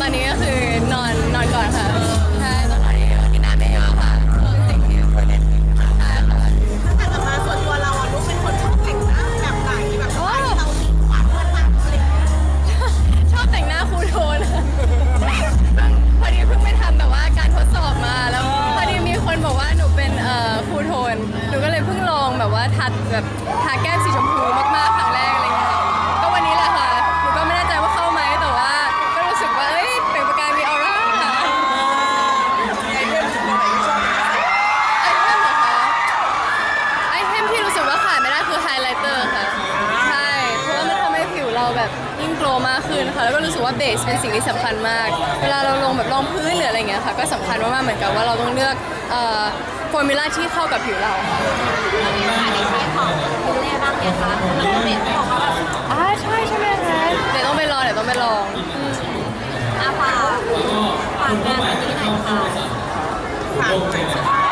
ตอนนี้ก็คือนอนนอนก่อนค่ะ แล้วก็รู้สึกว่าเบสเป็นสิ่งที่สำคัญมาก เวลาเราลงแบบรองพื้นหรืออะไรเงี้ยค่ะก็สำคัญมากๆเหมือนกันว่าเราต้องเลือกฟอร์มูล่าที่เข้ากับผิวเราค่ะในใช้ขอ่าใช่ใช่ไหมคะเดี๋ยวต้องไปลองเดี๋ยวต้องไปลองอาฝากฝากงานนนี้หน่อยค่ะฝาก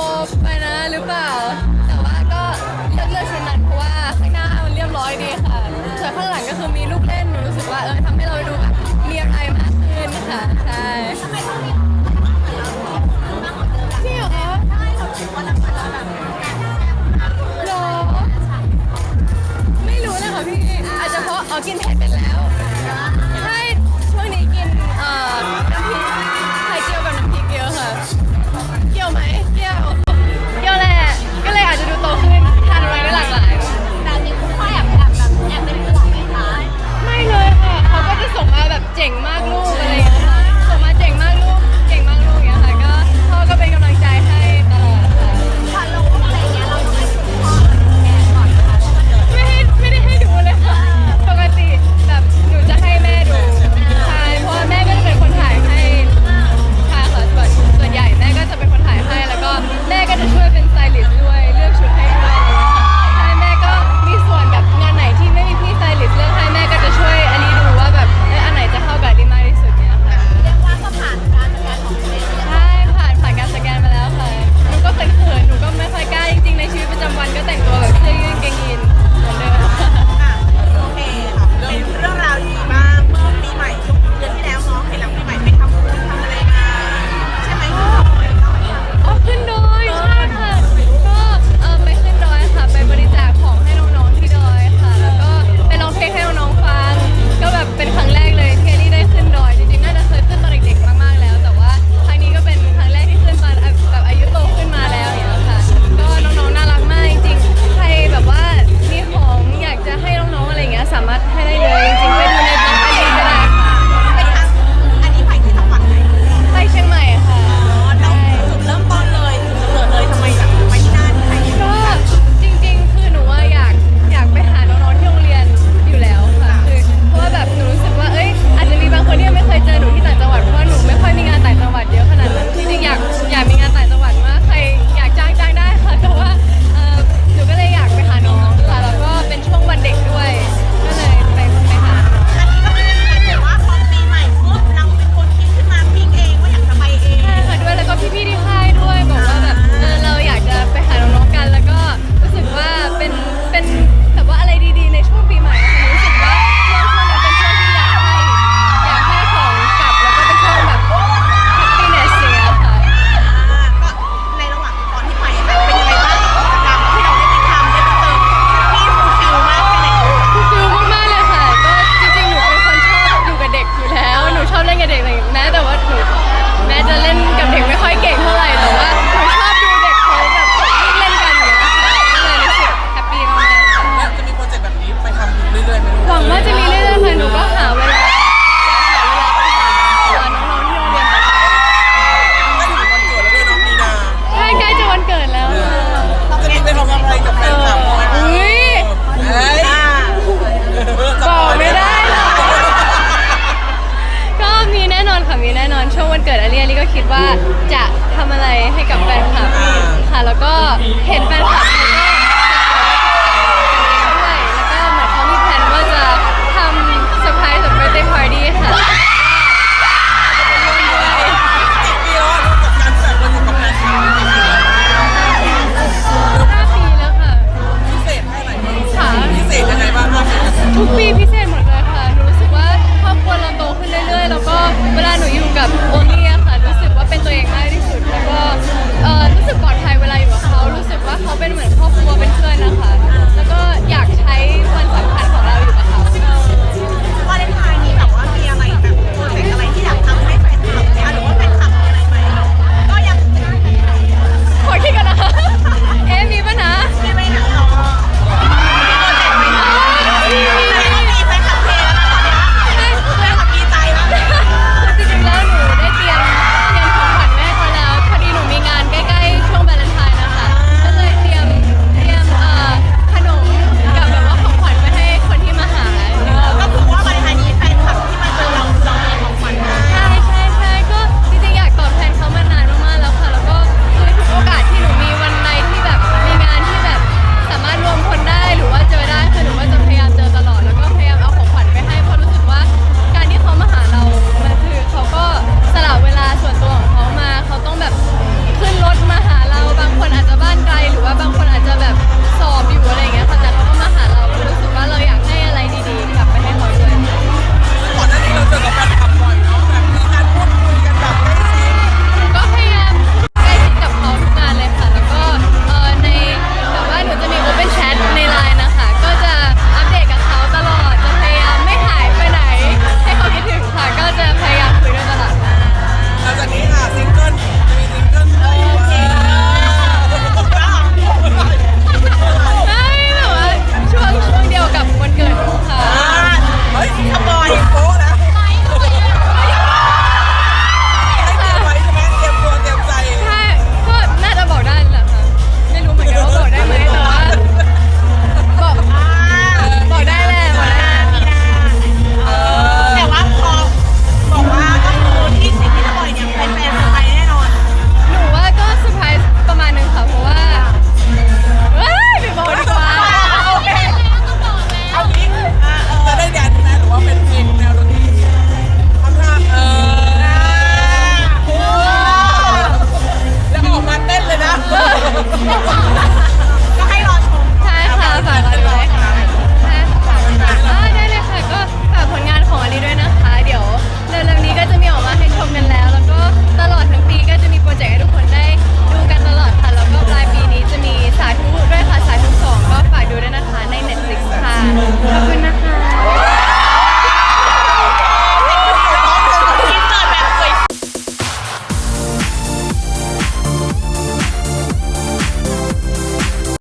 ลมไปนะหรือเปล่า แต่ว่าก็เลือกเลือกชุดนั้นเพราะว่าข้างหน้ามันเรียบร้อยดีค่ะส่วนข้างหลังก็คือมีลูกเล่นหนรู้สึกว่าเออทำให้เราดูแบบเรียลไทมากขึ้นค่ะใช่จริงเหรอคะหรอไม่รู้เลค่ะพี่อาจจะเพราะเอากินเผ็ด ก็เห็นแฟนคลับ